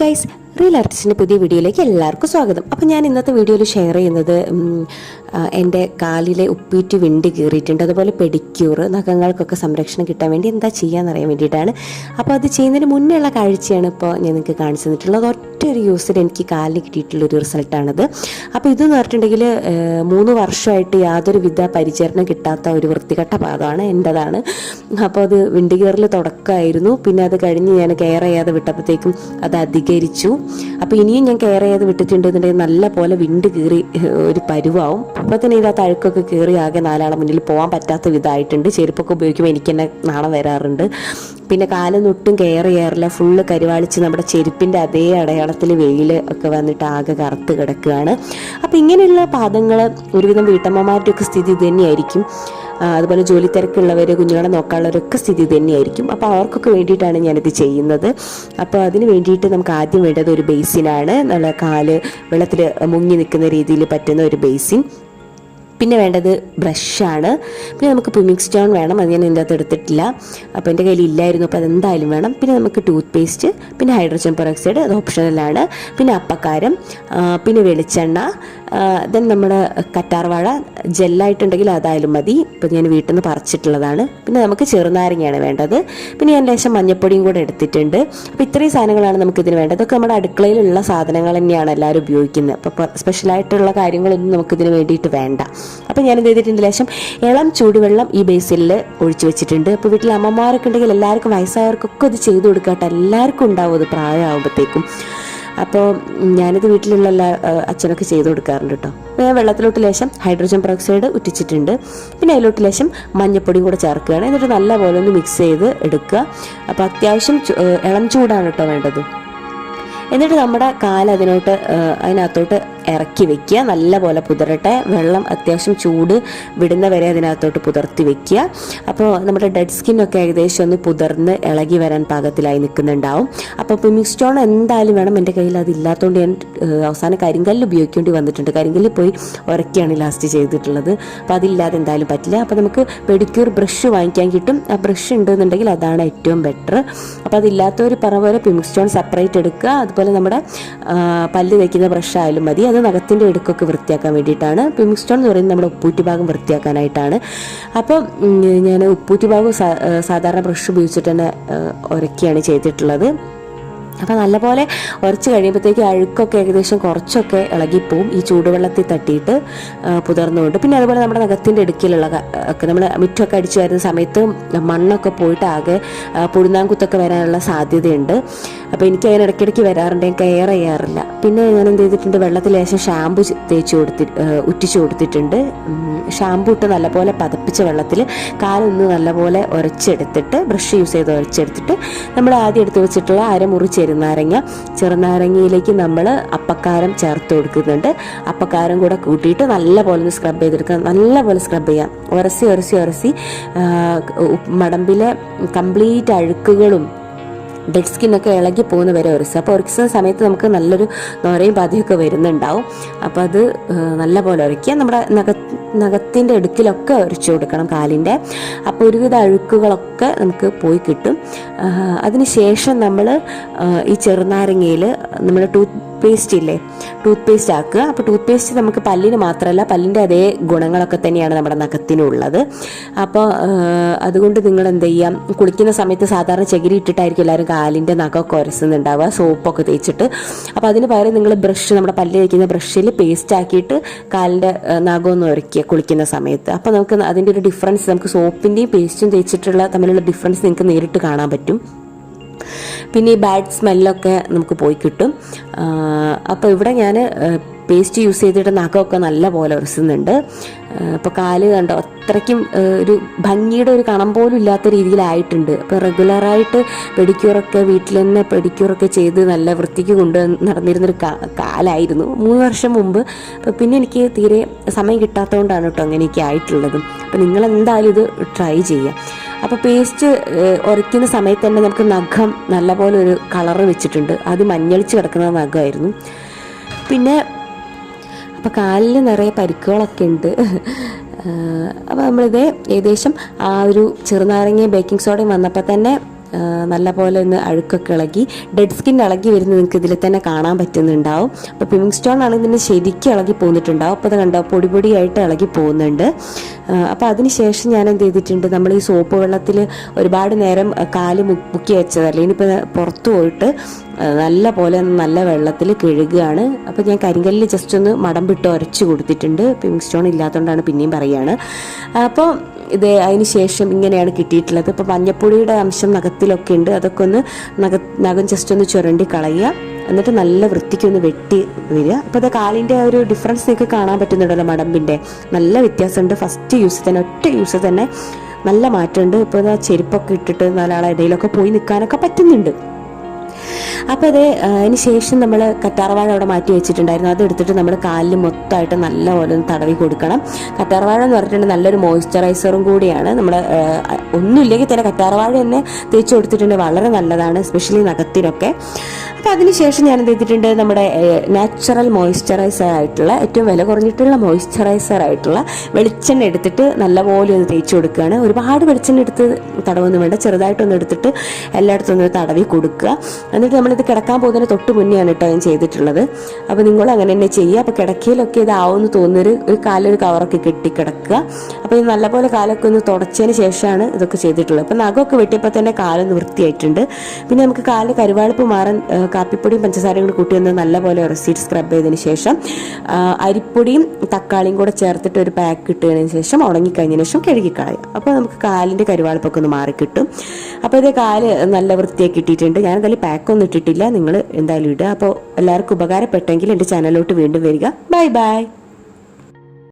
Guys real ആർട്ടിസ്റ്റിന്റെ പുതിയ വീഡിയോയിലേക്ക് എല്ലാവർക്കും സ്വാഗതം. അപ്പോൾ ഞാൻ ഇന്നത്തെ വീഡിയോയിൽ ഷെയർ ചെയ്യുന്നത് എന്റെ കാലിലെ ഉപ്പീറ്റ് വിണ്ട് കീറിയിട്ടുണ്ട്. അതുപോലെ പെഡിക്യൂർ നഖങ്ങൾക്കൊക്കെ സംരക്ഷണം കിട്ടാൻ വേണ്ടി എന്താ ചെയ്യാന്ന് അറിയാൻ വേണ്ടിയിട്ടാണ്. അപ്പോൾ അത് ചെയ്യുന്നതിന് മുന്നേ ഉള്ള കാഴ്ചയാണ് ഇപ്പോൾ ഞാൻ നിങ്ങൾക്ക് കാണിച്ചു തന്നിട്ടുള്ളത്. ഒറ്റ ഒരു യൂസിൽ എനിക്ക് കാലിന് കിട്ടിയിട്ടുള്ള ഒരു റിസൾട്ടാണത്. അപ്പോൾ ഇതെന്ന് പറഞ്ഞിട്ടുണ്ടെങ്കിൽ മൂന്ന് വർഷമായിട്ട് യാതൊരു വിധ പരിചരണം കിട്ടാത്ത ഒരു വൃത്തികെട്ട പാദമാണ് എന്റെതാണ് അപ്പോൾ അത് വിണ്ടുകീറൽ തുടക്കമായിരുന്നു. പിന്നെ അത് കഴിഞ്ഞ് ഞാൻ കെയർ ചെയ്യാതെ വിട്ടപ്പോഴത്തേക്കും അത് അധികരിച്ചു. അപ്പോൾ ഇനിയും ഞാൻ കെയർ ചെയ്യാതെ വിട്ടിട്ടുണ്ടെന്നുണ്ടെങ്കിൽ നല്ല പോലെ വിണ്ട് കീറി ഒരു പരുവാവും. അപ്പോൾ തന്നെ ഇതാ തഴുക്കൊക്കെ കീറി ആകെ നാലാളെ മുന്നിൽ പോകാൻ പറ്റാത്ത വിധമായിട്ടുണ്ട്. ചെരുപ്പൊക്കെ ഉപയോഗിക്കുമ്പോൾ എനിക്ക് തന്നെ നാണം വരാറുണ്ട്. പിന്നെ കാലൊന്നും ഒട്ടും കെയർ ചെയ്യാറില്ല. ഫുള്ള് കരുവാളിച്ച് നമ്മുടെ ചെരുപ്പിന്റെ അതേ അടയാളത്തിൽ വെയിൽ ഒക്കെ വന്നിട്ട് ആകെ കറുത്ത് കിടക്കുകയാണ്. അപ്പോൾ ഇങ്ങനെയുള്ള പാദങ്ങൾ ഒരുവിധം വീട്ടമ്മമാരുടെയൊക്കെ സ്ഥിതി തന്നെയായിരിക്കും. അതുപോലെ ജോലി തിരക്കുള്ളവർ കുഞ്ഞുങ്ങളെ നോക്കാനുള്ളവരൊക്കെ സ്ഥിതി തന്നെയായിരിക്കും. അപ്പോൾ അവർക്കൊക്കെ വേണ്ടിയിട്ടാണ് ഞാനിത് ചെയ്യുന്നത്. അപ്പോൾ അതിന് വേണ്ടിയിട്ട് നമുക്ക് ആദ്യം വേണ്ടത് ഒരു ബേസിനാണ്. നല്ല കാൽ വെള്ളത്തിൽ മുങ്ങി നിൽക്കുന്ന രീതിയിൽ പറ്റുന്ന ഒരു ബേസിൻ. പിന്നെ വേണ്ടത് ബ്രഷാണ്. പിന്നെ നമുക്ക് പ്രിമിക്സ് സ്റ്റോൺ വേണം അത് ഞാൻ എന്റെ അകത്ത് എടുത്തിട്ടില്ല. അപ്പോൾ എന്റെ കയ്യിൽ ഇല്ലായിരുന്നു അപ്പോൾ അതെന്തായാലും വേണം. പിന്നെ നമുക്ക് ടൂത്ത് പേസ്റ്റ് പിന്നെ ഹൈഡ്രജൻ പെറോക്സൈഡ് അത് ഓപ്ഷണലാണ് പിന്നെ അപ്പക്കാരം പിന്നെ വെളിച്ചെണ്ണ ദെൻ നമ്മുടെ കറ്റാർവാഴ ജെല്ലായിട്ടുണ്ടെങ്കിൽ അതായാലും മതി. ഇപ്പം ഞാൻ വീട്ടിൽ നിന്ന് പറിച്ചിട്ടുള്ളതാണ്. പിന്നെ നമുക്ക് ചെറുനാരങ്ങയാണ് വേണ്ടത്. പിന്നെ ഞാൻ ലേശം മഞ്ഞപ്പൊടിയും കൂടെ എടുത്തിട്ടുണ്ട്. അപ്പോൾ ഇത്രയും സാധനങ്ങളാണ് നമുക്ക് ഇതിന് വേണ്ടത്. ഇതൊക്കെ നമ്മുടെ അടുക്കളയിലുള്ള സാധനങ്ങൾ തന്നെയാണ് എല്ലാവരും ഉപയോഗിക്കുന്നത്. അപ്പോൾ സ്പെഷ്യലായിട്ടുള്ള കാര്യങ്ങളൊന്നും നമുക്കിതിന് വേണ്ടിയിട്ട് വേണ്ട. അപ്പോൾ ഞാൻ എന്ത് ചെയ്തിട്ടുണ്ട് ലേശം ഇളം ചൂടുവെള്ളം ഈ ബേസിലിൽ ഒഴിച്ചു വെച്ചിട്ടുണ്ട്. അപ്പോൾ വീട്ടിൽ അമ്മമാരൊക്കെ ഉണ്ടെങ്കിൽ എല്ലാവർക്കും വയസ്സായവർക്കൊക്കെ ഇത് ചെയ്തു കൊടുക്കട്ടെ എല്ലാവർക്കും ഉണ്ടാവും അത് പ്രായമാകുമ്പോഴത്തേക്കും അപ്പോൾ ഞാനിത് വീട്ടിലുള്ള എല്ലാ അച്ഛനൊക്കെ ചെയ്തു കൊടുക്കാറുണ്ട് കേട്ടോ. ഞാൻ വെള്ളത്തിലോട്ട് ലേശം ഹൈഡ്രോജൻ പെറോക്സൈഡ് ഉറ്റിച്ചിട്ടുണ്ട്. പിന്നെ അതിലോട്ട് ലേശം മഞ്ഞപ്പൊടിയും കൂടെ ചേർക്കുകയാണ്. എന്നിട്ട് നല്ലപോലെ ഒന്ന് മിക്സ് ചെയ്ത് എടുക്കുക. അപ്പോൾ അത്യാവശ്യം ഇളം ചൂടാണ് കേട്ടോ വേണ്ടത്. എന്നിട്ട് നമ്മുടെ കാല അതിനോട്ട് അതിനകത്തോട്ട് ഇറക്കി വെക്കുക. നല്ലപോലെ പുതറട്ടെ വെള്ളം അത്യാവശ്യം ചൂട് വിടുന്ന വരെ അതിനകത്തോട്ട് പുതർത്തി വെക്കുക. അപ്പോൾ നമ്മുടെ ഡെഡ് സ്കിന്നൊക്കെ ഏകദേശം ഒന്ന് പുതർന്ന് ഇളകി വരാൻ പാകത്തിലായി നിൽക്കുന്നുണ്ടാവും. അപ്പോൾ മിക്സ് സ്റ്റോൺ എന്തായാലും വേണം. എന്റെ കയ്യിൽ അതില്ലാത്തതുകൊണ്ട് ഞാൻ അവസാന കരിങ്കല്ല് ഉപയോഗിക്കേണ്ടി വന്നിട്ടുണ്ട്. കരിങ്കല്ല് പോയി ഉരക്കിയാണ് ലാസ്റ്റ് ചെയ്തിട്ടുള്ളത്. അപ്പോൾ അതില്ലാതെ എന്തായാലും പറ്റില്ല. അപ്പോൾ നമുക്ക് പെഡിക്യൂർ ബ്രഷ് വാങ്ങിക്കാൻ കിട്ടും. ആ ബ്രഷ് ഉണ്ടെന്നുണ്ടെങ്കിൽ അതാണ് ഏറ്റവും ബെറ്റർ. അപ്പോൾ അതില്ലാത്തവർ പറഞ്ഞ പോലെ പിമിക് സ്റ്റോൺ സെപ്പറേറ്റ് എടുക്കുക. അതുപോലെ നമ്മുടെ പല്ല് തേക്കുന്ന ബ്രഷ് ആയാലും മതി. അത് നഖത്തിന്റെ ഇടുക്കൊക്കെ വൃത്തിയാക്കാൻ വേണ്ടിയിട്ടാണ്. പിമിക് സ്റ്റോൺ എന്ന് പറയുന്നത് നമ്മുടെ ഉപ്പൂറ്റി ഭാഗം വൃത്തിയാക്കാനായിട്ടാണ് അപ്പോൾ ഞാൻ ഉപ്പൂറ്റി ഭാഗം സാധാരണ ബ്രഷ് ഉപയോഗിച്ചിട്ട് തന്നെ ഉരക്കിയാണ് ചെയ്തിട്ടുള്ളത്. അപ്പോൾ നല്ലപോലെ ഉരച്ച് കഴിയുമ്പോഴത്തേക്ക് അഴുക്കൊക്കെ ഏകദേശം കുറച്ചൊക്കെ ഇളകിപ്പോവും. ഈ ചൂടുവെള്ളത്തിൽ തട്ടിയിട്ട് പുതർന്നുകൊണ്ട്. പിന്നെ അതുപോലെ നമ്മുടെ നഖത്തിന്റെ ഇടുക്കിലുള്ള ഒക്കെ നമ്മൾ മുറ്റമൊക്കെ അടിച്ചു വരുന്ന സമയത്ത് മണ്ണൊക്കെ പോയിട്ട് ആകെ പുഴുന്നാങ്കുത്തൊക്കെ വരാനുള്ള സാധ്യതയുണ്ട്. അപ്പോൾ എനിക്ക് അതിന് ഇടയ്ക്കിടയ്ക്ക് വരാറുണ്ട്. ഞാൻ കെയർ ചെയ്യാറില്ല. പിന്നെ ഞാൻ എന്ത് ചെയ്തിട്ടുണ്ട്? വെള്ളത്തിൽ ലേശം ഷാമ്പു തേച്ച് കൊടുത്തി ഉറ്റിച്ചു കൊടുത്തിട്ടുണ്ട്. ഷാമ്പു ഇട്ട് നല്ലപോലെ പതപ്പിച്ച വെള്ളത്തിൽ കാലൊന്ന് നല്ലപോലെ ഉരച്ചെടുത്തിട്ട് ബ്രഷ് യൂസ് ചെയ്ത് ഉരച്ചെടുത്തിട്ട് നമ്മൾ ആദ്യം എടുത്ത് വെച്ചിട്ടുള്ള അരമുറി ചെറുനാരങ്ങ. ചെറുനാരങ്ങയിലേക്ക് നമ്മൾ അപ്പക്കാരം ചേർത്ത് കൊടുക്കുന്നുണ്ട്. അപ്പക്കാരം കൂടെ കൂട്ടിയിട്ട് നല്ലപോലെ ഒന്ന് സ്ക്രബ് ചെയ്തെടുക്കുക. നല്ലപോലെ സ്ക്രബ് ചെയ്യാം ഉരസി ഉരസി ഉരസി ആ, ഉപ്പ് മടമ്പിലെ കംപ്ലീറ്റ് അഴുക്കുകളും ഡെഡ് സ്കിന്നൊക്കെ ഇളകി പോകുന്ന വരെ ഉരസുക അപ്പോൾ ഉരക്കുന്ന സമയത്ത് നമുക്ക് നല്ലൊരു നൊരയും പാതിയൊക്കെ വരുന്നുണ്ടാവും. അപ്പോൾ അത് നല്ലപോലെ നല്ല പോലെ ഉരയ്ക്കുക. നമ്മുടെ നഖ നഖത്തിന്റെ അടുക്കിലൊക്കെ ഉരച്ചു കൊടുക്കണം കാലിന്റെ. അപ്പോൾ ഒരുവിധ അഴുക്കുകളൊക്കെ നമുക്ക് പോയി കിട്ടും. ആഹ്, അതിന് ശേഷം നമ്മൾ ഈ ചെറുനാരങ്ങയിൽ നമ്മൾ ടൂത്ത് പേസ്റ്റ് ഇല്ലേ ടൂത്ത് പേസ്റ്റ് ആക്കുക. അപ്പോൾ ടൂത്ത് പേസ്റ്റ് നമുക്ക് പല്ലിന് മാത്രമല്ല പല്ലിന്റെ അതേ ഗുണങ്ങളൊക്കെ തന്നെയാണ് നമ്മുടെ നഖത്തിനുള്ളത് അപ്പോൾ അതുകൊണ്ട് നിങ്ങൾ എന്ത് ചെയ്യാം കുളിക്കുന്ന സമയത്ത് സാധാരണ ചകിരി ഇട്ടിട്ടായിരിക്കും എല്ലാവരും കാലിന്റെ നഖമൊക്കെ ഉരസുന്നുണ്ടാവുക സോപ്പൊക്കെ തേച്ചിട്ട്. അപ്പോൾ അതിന് പകരം നിങ്ങൾ ബ്രഷ് നമ്മുടെ പല്ല് തേക്കുന്ന ബ്രഷിൽ പേസ്റ്റ് ആക്കിയിട്ട് കാലിന്റെ ആഹ്, നഖം കുളിക്കുന്ന സമയത്ത്. അപ്പോൾ നമുക്ക് അതിന്റെ ഒരു ഡിഫറൻസ് നമുക്ക് സോപ്പിന്റെയും പേസ്റ്റും തേച്ചിട്ടുള്ള തമ്മിലുള്ള ഡിഫറൻസ് നിങ്ങൾക്ക് നേരിട്ട് കാണാൻ പറ്റും. പിന്നെ ഈ ബാഡ് സ്മെല്ലൊക്കെ നമുക്ക് പോയി കിട്ടും. അപ്പോൾ ഇവിടെ ഞാൻ പേസ്റ്റ് യൂസ് ചെയ്തിട്ട് നഖമൊക്കെ നല്ല പോലെ ഉരസുന്നുണ്ട്. ഇപ്പോൾ കാൽ കണ്ടോ? അത്രയ്ക്കും ഒരു ഭംഗിയുടെ ഒരു കണം പോലും ഇല്ലാത്ത രീതിയിലായിട്ടുണ്ട്. അപ്പോൾ റെഗുലറായിട്ട് പെഡിക്യൂറൊക്കെ വീട്ടിൽ തന്നെ പെഡിക്യൂറൊക്കെ ചെയ്ത് നല്ല വൃത്തിക്ക് കൊണ്ട് നടന്നിരുന്നൊരു കാലായിരുന്നു. മൂന്ന് വർഷം മുമ്പ്. അപ്പോൾ പിന്നെ എനിക്ക് തീരെ സമയം കിട്ടാത്തതുകൊണ്ടാണ് കേട്ടോ അങ്ങനെയൊക്കെ ആയിട്ടുള്ളത്. അപ്പോൾ നിങ്ങൾ എന്തായാലും ഇത് ട്രൈ ചെയ്യുക അപ്പോൾ പേസ്റ്റ് ഉരയ്ക്കുന്ന സമയത്ത് തന്നെ നമുക്ക് നഖം നല്ലപോലെ ഒരു കളറ് വെച്ചിട്ടുണ്ട്. അത് മഞ്ഞളിച്ച് കിടക്കുന്ന നഖമായിരുന്നു. പിന്നെ അപ്പോൾ കാലിൽ നിറയെ പരിക്കുകളൊക്കെ ഉണ്ട്. അപ്പോൾ നമ്മളിത് ഏകദേശം ആ ഒരു ചെറുനാരങ്ങയും ബേക്കിംഗ് സോഡയും വന്നപ്പോൾ തന്നെ നല്ല പോലെ ഒന്ന് അഴുക്കൊക്കെ ഇളകി ഡെഡ് സ്കിൻ ഇളകി വരുന്നത് നിങ്ങൾക്ക് ഇതിൽ തന്നെ കാണാൻ പറ്റുന്നുണ്ടാവും. അപ്പോൾ പിമിങ് സ്റ്റോൺ ആണെങ്കിൽ ഇതിന് ശരിക്കും ഇളകി പോന്നിട്ടുണ്ടാവും. അപ്പോൾ അത് കണ്ടോ പൊടി പൊടിയായിട്ട് ഇളകി പോകുന്നുണ്ട്. അപ്പോൾ അതിനുശേഷം ഞാൻ എന്ത് ചെയ്തിട്ടുണ്ട് നമ്മൾ ഈ സോപ്പ് വെള്ളത്തിൽ ഒരുപാട് നേരം കാൽ മുക്കി വെച്ചതല്ലേ? ഇനിയിപ്പോൾ പുറത്ത് പോയിട്ട് നല്ല പോലെ നല്ല വെള്ളത്തിൽ കഴുകുകയാണ് അപ്പോൾ ഞാൻ കരിങ്കല്ലിൽ ജസ്റ്റ് ഒന്ന് മടം വിട്ട് ഉരച്ച് കൊടുത്തിട്ടുണ്ട്. പിങ്ക് സ്റ്റോൺ ഇല്ലാത്തതുകൊണ്ടാണ് പിന്നെയും പറയുകയാണ് അപ്പോൾ ഇത് അതിന് ശേഷം ഇങ്ങനെയാണ് കിട്ടിയിട്ടുള്ളത്. ഇപ്പോൾ മഞ്ഞപ്പൊടിയുടെ അംശം നഖത്തിലൊക്കെ ഉണ്ട് അതൊക്കെ ഒന്ന് നഖ നഖം ജസ്റ്റ് ഒന്ന് ചുരണ്ടി കളയുക. എന്നിട്ട് നല്ല വൃത്തിക്ക് ഒന്ന് വെട്ടി വരിക. അപ്പോൾ അത് കാലിന്റെ ആ ഒരു ഡിഫറൻസ് നിങ്ങൾക്ക് കാണാൻ പറ്റുന്നുണ്ടല്ലോ മടമ്പിന്റെ നല്ല വ്യത്യാസമുണ്ട്. ഫസ്റ്റ് യൂസ് തന്നെ ഒറ്റ യൂസ് തന്നെ നല്ല മാറ്റമുണ്ട്. ഇപ്പോൾ ആ ചെരുപ്പൊക്കെ ഇട്ടിട്ട് നാലാളെ ഇടയിലൊക്കെ പോയി നിൽക്കാനൊക്കെ പറ്റുന്നുണ്ട്. അപ്പോൾ അത് അതിന് ശേഷം നമ്മൾ കറ്റാർവാഴ അവിടെ മാറ്റി വെച്ചിട്ടുണ്ടായിരുന്നു. അത് എടുത്തിട്ട് നമ്മൾ കാലിൽ മൊത്തമായിട്ട് നല്ല പോലെ ഒന്ന് തടവി കൊടുക്കണം. കറ്റാർവാഴ എന്ന് പറഞ്ഞിട്ടുണ്ടെങ്കിൽ നല്ലൊരു മോയ്സ്ചറൈസറും കൂടിയാണ്. നമ്മൾ ഒന്നുമില്ലെങ്കിൽ തന്നെ കറ്റാർവാഴ തന്നെ തേച്ച് കൊടുത്തിട്ടുണ്ടെങ്കിൽ വളരെ നല്ലതാണ് എസ്പെഷ്യലി നഖത്തിനൊക്കെ. അപ്പോൾ അതിനുശേഷം ഞാൻ എന്ത് ചെയ്തിട്ടുണ്ട്? നമ്മുടെ നാച്ചുറൽ മോയ്സ്ചറൈസർ ആയിട്ടുള്ള ഏറ്റവും വില കുറഞ്ഞിട്ടുള്ള മോയ്സ്ചറൈസർ ആയിട്ടുള്ള വെളിച്ചെണ്ണ എടുത്തിട്ട് നല്ലപോലെ ഒന്ന് തേച്ച് കൊടുക്കുകയാണ്. ഒരുപാട് വെളിച്ചെണ്ണ എടുത്ത് തടവൊന്നും വേണ്ട. ചെറുതായിട്ടൊന്ന് എടുത്തിട്ട് എല്ലായിടത്തും ഒന്ന് തടവി കൊടുക്കുക. എന്നിട്ട് നമ്മളിത് കിടക്കാൻ പോകുന്നതിന് തൊട്ട് മുന്നെയാണ് കേട്ടോ ഞാൻ ചെയ്തിട്ടുള്ളത്. അപ്പോൾ നിങ്ങൾ അങ്ങനെ തന്നെ ചെയ്യുക. അപ്പോൾ കിടക്കയിലൊക്കെ ഇതാവുമെന്ന് തോന്നുന്നൊരു ഒരു കാലൊരു കവറൊക്കെ കെട്ടി കിടക്കുക. അപ്പോൾ ഇത് നല്ലപോലെ കാലൊക്കെ ഒന്ന് തുടച്ചതിന് ശേഷമാണ് ഇതൊക്കെ ചെയ്തിട്ടുള്ളത്. അപ്പോൾ നഖമൊക്കെ വെട്ടിയപ്പോൾ തന്നെ കാലൊന്ന് വൃത്തിയായിട്ടുണ്ട്. പിന്നെ നമുക്ക് കാലിൽ കരുവാളിപ്പ് മാറാൻ കാപ്പിപ്പൊടിയും പഞ്ചസാരയും കൂടി കൂട്ടി ഒന്ന് നല്ലപോലെ റെസീറ്റ് സ്ക്രബ് ചെയ്തതിന് ശേഷം അരിപ്പൊടിയും തക്കാളിയും കൂടെ ചേർത്തിട്ട് ഒരു പാക്ക് ഇട്ടതിന് ശേഷം ഉണങ്ങിക്കഴിഞ്ഞതിന് ശേഷം കഴുകിക്കളയും അപ്പോൾ നമുക്ക് കാലിന്റെ കരുവാളിപ്പൊക്കെ ഒന്ന് മാറിക്കിട്ടും അപ്പോൾ ഇത് കാൽ നല്ല വൃത്തിയാക്കി ഇട്ടിട്ടുണ്ട് ഞാൻ എന്തായാലും പാക്കൊന്നും ഇട്ടിട്ടില്ല. നിങ്ങൾ എന്തായാലും ഇടുക. അപ്പോൾ എല്ലാവർക്കും ഉപകാരപ്പെട്ടെങ്കിൽ എന്റെ ചാനലിലോട്ട് വീണ്ടും വരിക. Bye bye